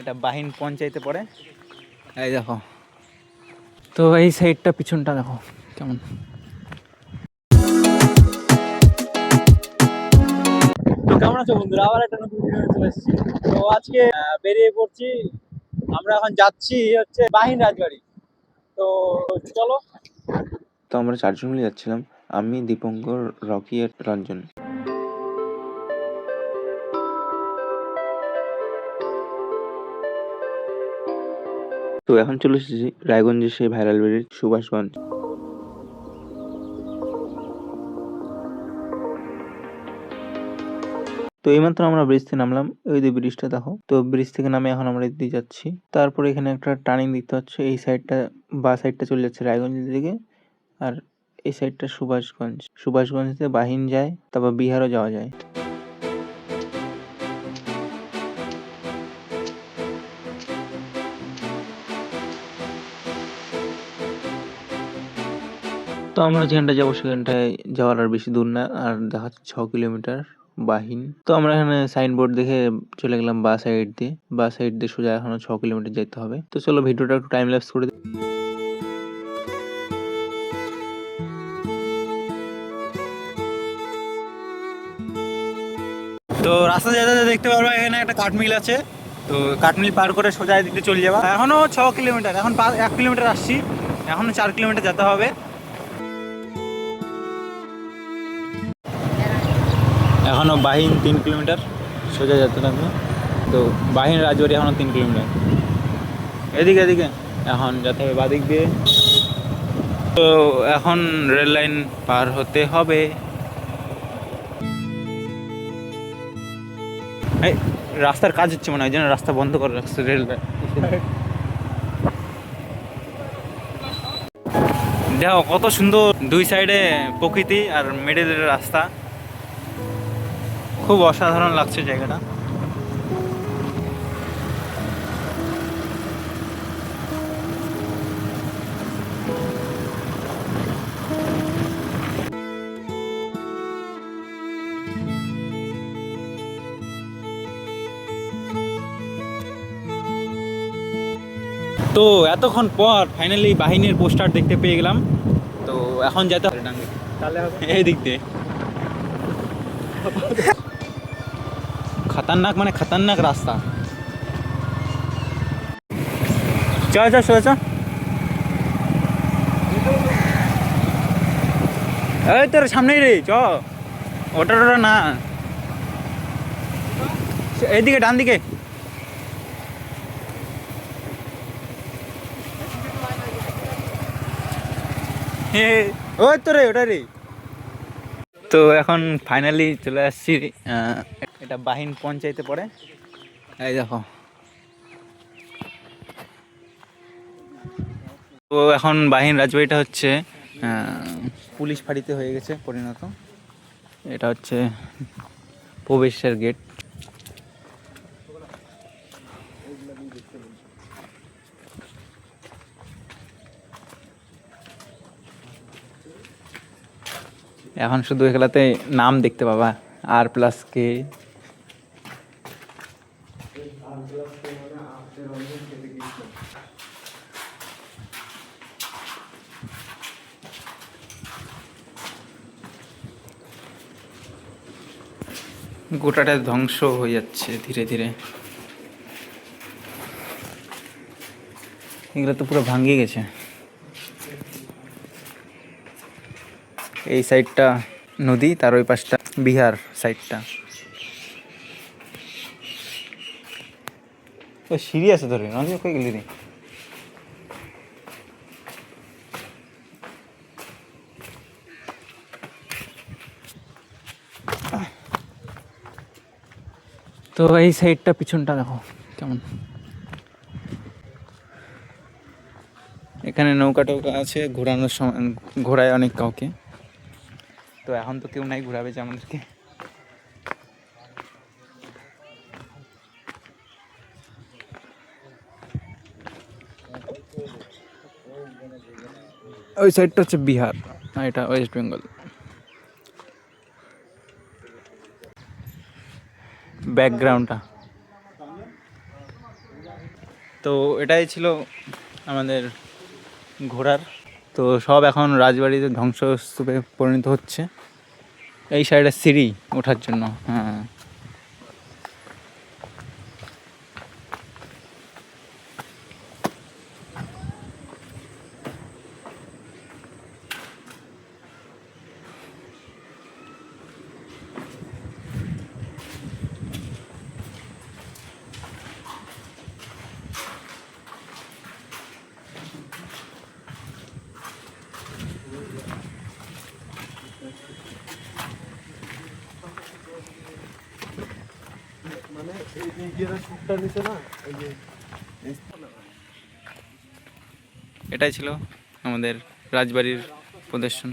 এটা বাহিন পঞ্চায়েতে পড়ে। এই দেখো। তো এই সাইডটা পিছনটা দেখো কেমন। তো কেমন আছো বন্ধুরা? আবার একটা নতুন ভিডিও চলে এসেছি। তো আজকে বেরিয়ে পড়ছি। আমরা এখন যাচ্ছি হচ্ছে বাহিন রাজবাড়ি। তো চলো। তো আমরা চারজন মিলে যাচ্ছিলাম। আমি দীপঙ্কর রকি আর রঞ্জন। তো এখন চলে এসেছি রায়গঞ্জের সেই ভাইরাল বেরির সুভাষগঞ্জ তো এইমাত্র আমরা ব্রিজ থেকে নামলাম ওই যে ব্রিজটা দেখো। তো ব্রিজ থেকে নামে এখন আমরা এদিকে যাচ্ছি। তারপরে এখানে একটা টার্নিং দেখতে হচ্ছে এই সাইডটা বা সাইডটা চলে যাচ্ছে রায়গঞ্জের দিকে আর এই সাইডটা সুভাষগঞ্জ সুভাষগঞ্জ। থেকে বাহিন যায়, তারপর বিহারও যাওয়া যায়। তো আমরা যেখানটা যাব সেখানটায় যাওয়ার আর বেশি দূর না, আর দেখা ছ কিলোমিটার বাহিন। তো আমরা এখানে সাইনবোর্ড দেখে চলে গেলাম বা সাইড দিয়ে। বা সাইড দিয়ে সোজা এখনও ছ কিলোমিটার যেতে হবে। তো চলো ভিডিওটা একটু টাইম ল্যাপস করে দিই। তো রাস্তা যেতে যেতে দেখতে পারব, এখানে একটা কাঠমিল আছে। তো কাঠমিল পার করে সোজা এদিকে চলে যাবা। এখনও ছ কিলোমিটার, এখন এক কিলোমিটার আসছি। এখনও চার কিলোমিটার যেতে হবে। এখনও বাহিন তিন কিলোমিটার, সোজা যেতে থাকবে। তো বাহিন রাজবাড়ি এখনও তিন কিলোমিটার। এদিকে এদিকে। এখন যেতে হবে বাদিক দিয়ে। তো এখন রেল লাইন পার হতে হবে। রাস্তার কাজ হচ্ছে মনে হয় জন্য রাস্তা বন্ধ করে রাখছে রেল দেখো, কত সুন্দর দুই সাইডে প্রকৃতি আর মিডিলের রাস্তা। খুব অসাধারণ লাগছে জায়গাটা। তো এতক্ষণ পর ফাইনালি বাহিনীর পোস্টার দেখতে পেয়ে গেলাম। তো এখন যেতে হবে। এই দিক দিয়ে। খতরনাক মানে খতরনাক রাস্তা চ চ চ চ এই তোর সামনেই রে চ ওটা ওটা না এইদিকে ডান দিকে ওই তো রে ওটা রে তো এখন ফাইনালি চলে আসছি এটা বাহিন পঞ্চায়েতে পড়ে। এই দেখো। তো এখন বাহিন রাজবাড়িটা হচ্ছে পুলিশ ফাঁড়িতে হয়ে গেছে পরিণত। এটা হচ্ছে প্রবেশের গেট। এখন শুধু এগুলাতে নাম দেখতে পাবা, আর প্লাস কে। গোটাটা ধ্বংস হয়ে যাচ্ছে ধীরে ধীরে। এগুলো তো পুরো ভাঙ্গিয়ে গেছে। এই সাইডটা নদী, তার ওই পাশটা বিহার সাইডটা। ও সিঁড়ি আছে ধরে, নদী কই গেলি তো এই সাইডটা পিছনটা দেখো, কেমন? এখানে নৌকা টৌকা আছে, ঘোরানোর সময়, ঘোরায় অনেক কাউকে। তো এখন তো কেউ নাই ঘোরাবে যে আমাদেরকে ওই সাইডটা হচ্ছে বিহার এটা ওয়েস্ট বেঙ্গল। ব্যাকগ্রাউন্ডটা তো এটাই ছিল আমাদের ঘোরার তো সব এখন রাজবাড়িতে ধ্বংসস্তূপে পরিণত হচ্ছে। এই সাইডে সিঁড়ি ওঠার জন্য হ্যাঁ। এটাই ছিল আমাদের রাজবাড়ির প্রদর্শন।